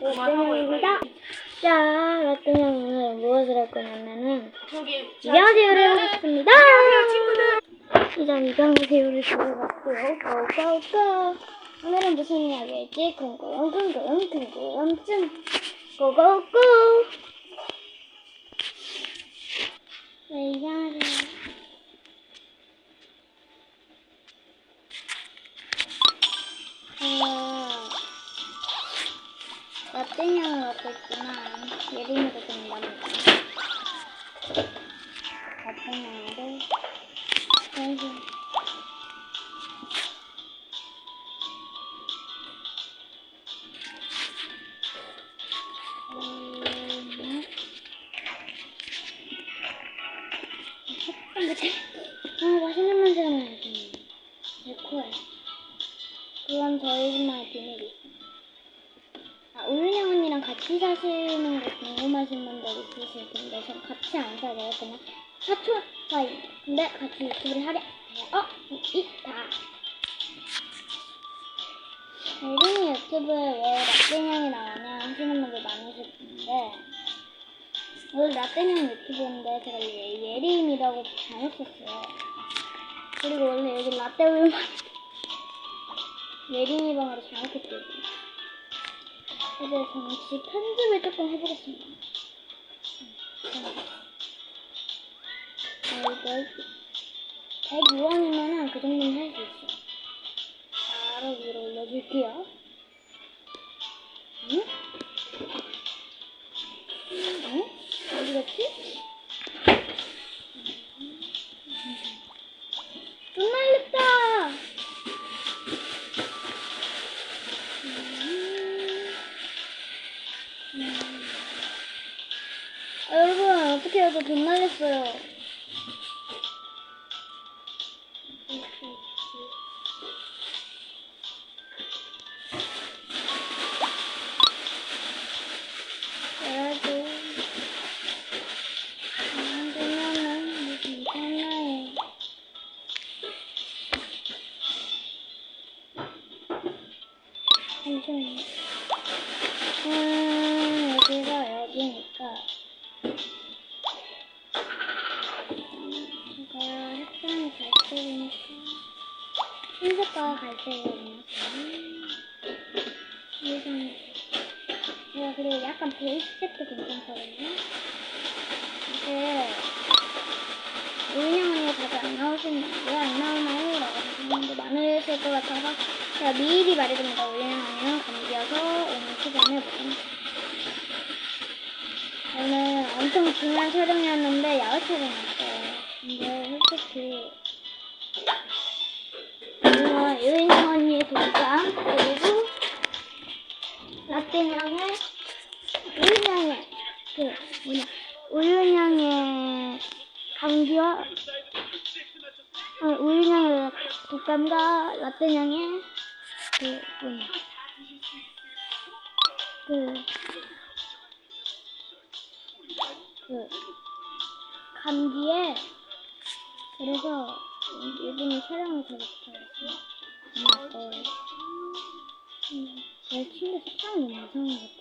라떼냥입니다. 자, 라떼냥 오늘 무엇을 할 거냐면은 해보겠습니다. 안녕하세요 친구들. 일단 입양새우를 들어갔고요. 고고고. 오늘은 무슨 이야기 할지 궁금 궁금 궁금증 고고고. 네, 입양새우. 어, 라떼냥을 갖고 있지만 예림이도 된답니다. 라떼냥을 해서 음, 아, 맛있는 냄새가 나요, 지금. 제 코에. 그건 저희 집만의 비밀 아, 우윤영 언니랑 같이 사시는 거 궁금하신 분들 있으실 텐데, 전 같이 안 살아요. 그냥 사촌 사이. 근데 같이 유튜브를 하려. 어? 있다. 예린이 유튜브에 왜 라떼냥이 나오냐 하시는 분들 많으실 텐데, 원래 라떼냥 유튜브인데, 제가 예, 예림이라고 잘했었어요. 그리고 원래 여기 라떼 우유만 예린이 방으로 잘못했거든요. 그래서 집 편집을 조금 해보겠습니다. 아, 이거 102원이면은 그 정도는 할 수 있어요. 바로 위로 올려줄게요. 응? 응? 흰색과 갈색이거든요. 제가 그리고 약간 베이스 색도 괜찮거든요. 이게, 우인영 언니가 자주 안 나오시는, 왜안 나오나요? 라고 분들 많으실 것 같아서 제가 미리 말해드립니다. 우인영 언니는 감기여서 오늘 출연을 못합니다. 오늘 엄청 중요한 촬영이었는데 야외 촬영이었어요. 근데 솔직히 동장 그리고 라떼냥의 우윤양의 그 뭐냐 우윤양의 감기와 어, 우윤양의 독감과 라떼냥의 그 뭐냐 그 그 감기에 그래서 이분이 촬영을 되게 못하겠어요. 어, 음, 제 친구 색상이 이상한 것 같아.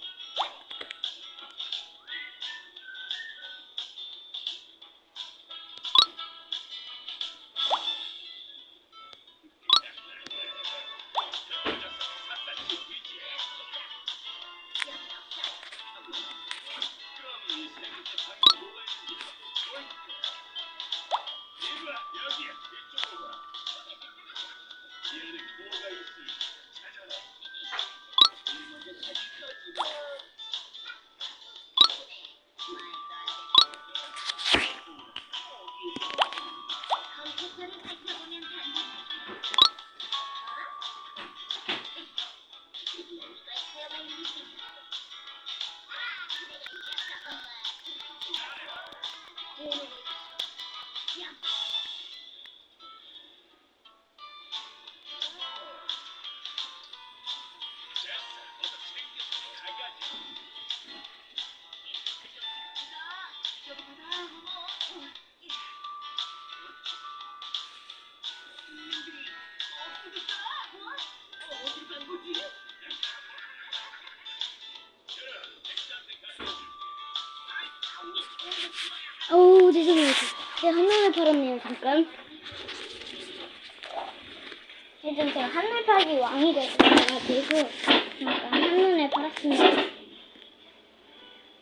제가 한눈에 팔았네요. 잠깐. 일단 제가 한눈 팔기 왕이 돼가지고 잠깐 한눈에 팔았습니다.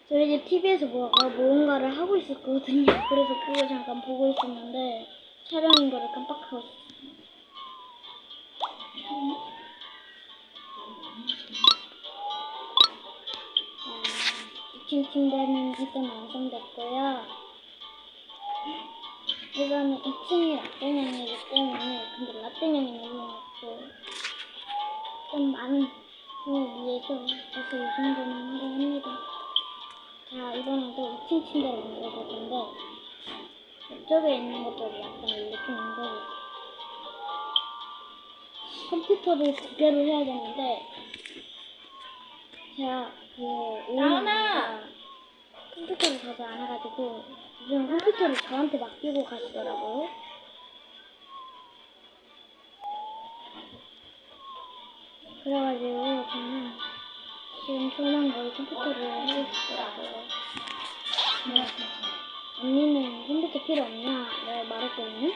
저희 집 TV에서 뭐가 뭔가를 하고 있었거든요. 그래서 그거 잠깐 보고 있었는데 촬영인 거를 깜빡하고 있었어요. 어, 2층 침대는 일단 완성됐고요. 이거는 2층이 라떼냥이기 때문에 근데 라떼냥이 너무 없고 좀 많은 걸 위해서 그래서 이 정도는 한거 합니다. 자 이번엔 또 2층 침대를 만들어볼 건데 이쪽에 있는 것들을 약간 이렇게 만들어볼게요. 컴퓨터를 두 개로 해야 되는데 제가 그 오은이가 컴퓨터를 안 해가지고 요즘 컴퓨터를 저한테 맡기고 가시더라고요. 그래가지고 저는 지금 조만간 컴퓨터를 하고 싶더라고요. 네. 언니는 컴퓨터 필요 없냐? 내가 말했거든요.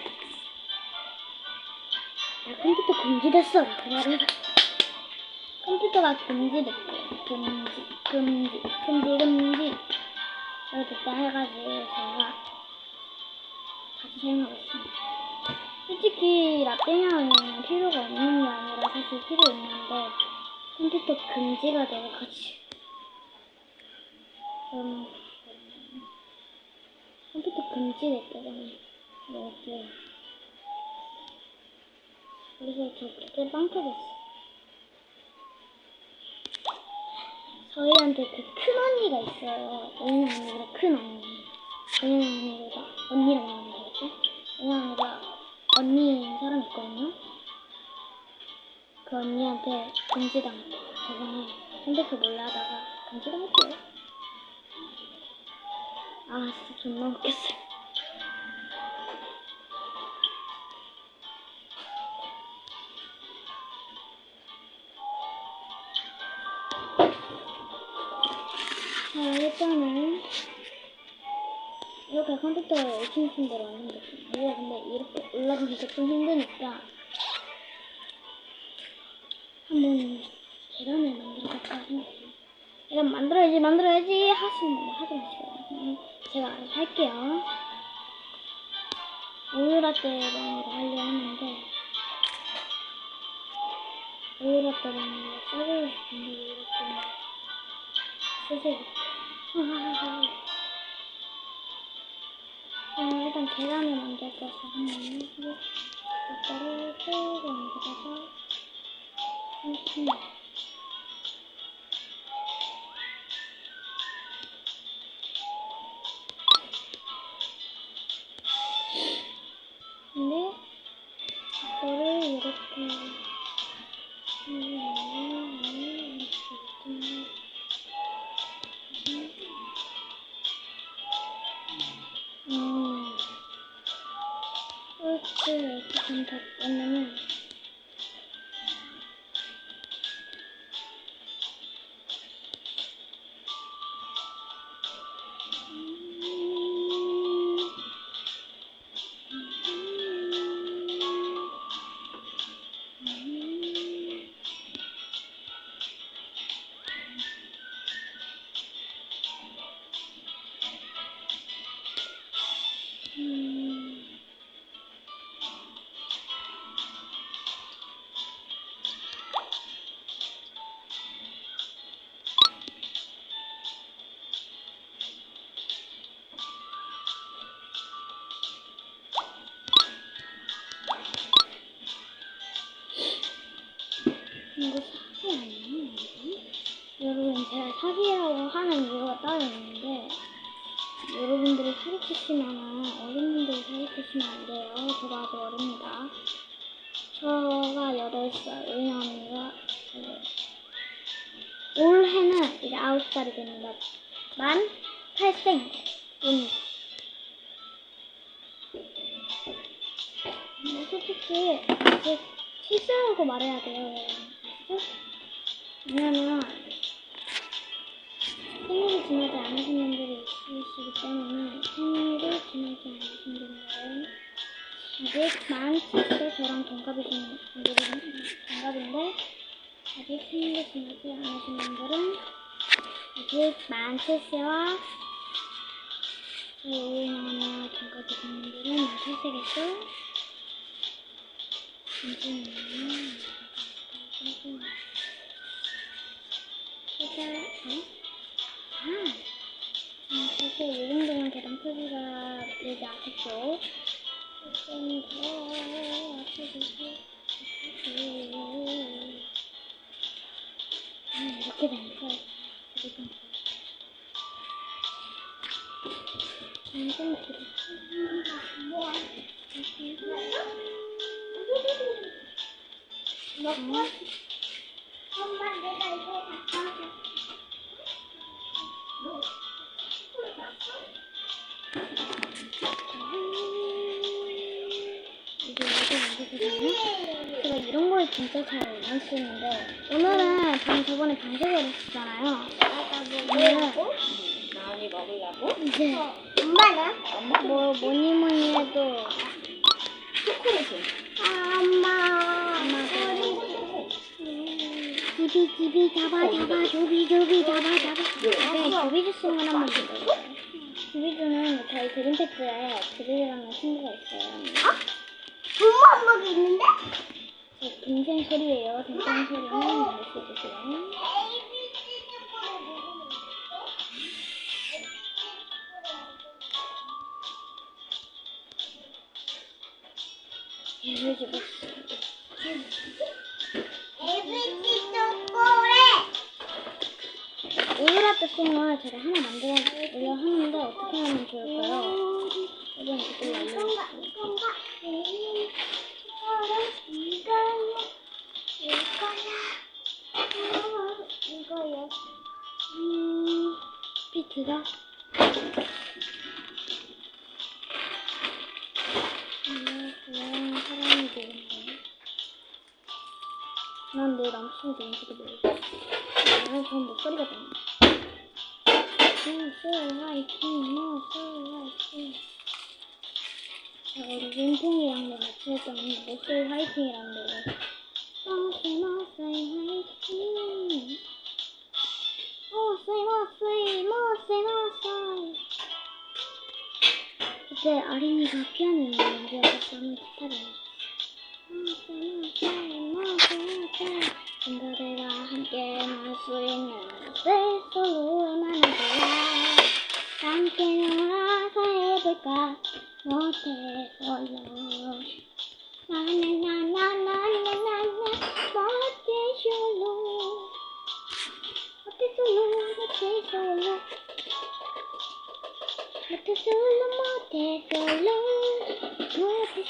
나 컴퓨터 금지됐어. 그래서 컴퓨터가 금지됐대. 금지, 금지, 금지, 금지. 그래서 됐다 해가지고 제가 다시 있습니다. 솔직히 라떼냥은 필요가 없는 게 아니라 사실 필요 있는데 컴퓨터 금지가 돼가지고 그러면 컴퓨터 금지됐대잖아요. 이렇게 그래서 저 그때 빵 터졌어. 저희한테 그 큰 언니가 있어요. 언니 언니보다 큰 언니. 언니 언니보다 언니라고 하면 되겠죠? 언니 언니가 언니인 사람 있거든요. 그 언니한테 금지당했어요. 저번에 핸드폰 몰래 하다가 금지당했어요. 아 진짜 존나 웃겼어요. 일단은 이렇게 컴퓨터를 1층 침대로 완성됐습니다. 이거 근데 이렇게 올라가기가 좀 힘드니까 한번 계란을 만들어볼까 생각해요. 이건 만들어야지 만들어야지 하시는 분들 하지 마시고요. 그냥 제가 알아서 할게요. 우유라떼랑으로 하려 하는데 우유라떼랑 써보고 싶은데 이렇게 쓰세요. 어, 일단 계란을 만들어서 해볼게요. 이거를 쭉 만들어서 이렇게 이거 사기 아니야? 여러분 제가 사기라고 하는 이유가 따로 있는데 여러분들이 사기치시면 어린분들이 사기치시면 안 돼요. 저도 아직 어립니다. 저가 8살, 은희 언니가 올해는 이제 9살이 됩니다. 만 8생 입니다. 뭐 솔직히 이제 실수하고 말해야 돼요. 왜냐면 생일이 지나지 않으신 분들이 있으시기 때문에 생일을 지나 아직 만 7세 저랑 동갑이신 분들은 동갑인데 아직 생일을 지나지 않으신 분들은 아직 만 7세와 저희 오인영언니와 동갑이신 분들은 만 8세겠죠? 잠시만 일단, 어? 아! 음, 사실 이 정도면 계단 크기가 되지 않겠죠? 조금 더 앞서주세요. 진짜 잘 안 쓰는데 오늘은 저는 저번에 방송을 했었잖아요. 오늘은 나은이 먹으려고? 이제 엄마는? 엄마도 뭐 뭐니 뭐니 해도 초콜릿을. 아, 엄마. 엄마가 우리 집이 집이 잡아 잡아 조비 조비 잡아 잡아 네 조비주 쓰는 건 한번 들어볼까요? 조비 주는 저희 그린패스에 드릴이라는 친구가 있어요 엄마 엄마가 있는데? 제 동생 소리예요 동생 소리는 말씀해주세요 ABC 초콜릿. 우유라떼 송을 제가 하나 만들어 하는데 어떻게 하면 좋을까요? 댓글 이건가? 알려주세요 이거야. 이거야. 음, 비트가 음, 그냥 사람이 되겠네. 난 내일 남친이 되는지도 모르겠어. 나는 전 목소리가 되네. 무술 화이팅, 무술 화이팅. 제가 우리 윤통이랑 같이 했던 무술 화이팅이라는 노래. 무술 무술 화이팅. 모세이 모세이 모세이 모세이 그때 아린이가 피아노 연주하고 저는 기타를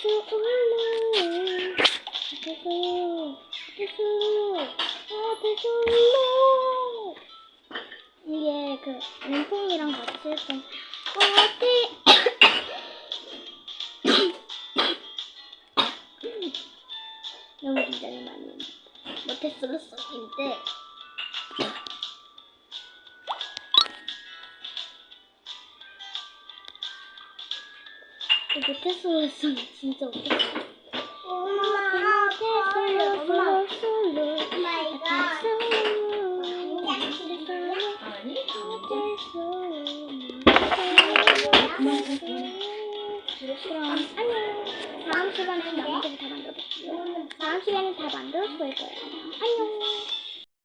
Çok 그 모태솔로 속 진짜 웃겨 엄마. 솔로 솔로 아니? 그럼 안녕. 다음 시간에 나머지를 다 만들어 볼게요. 다음 시간에 다 만들어 볼 거예요. 안녕.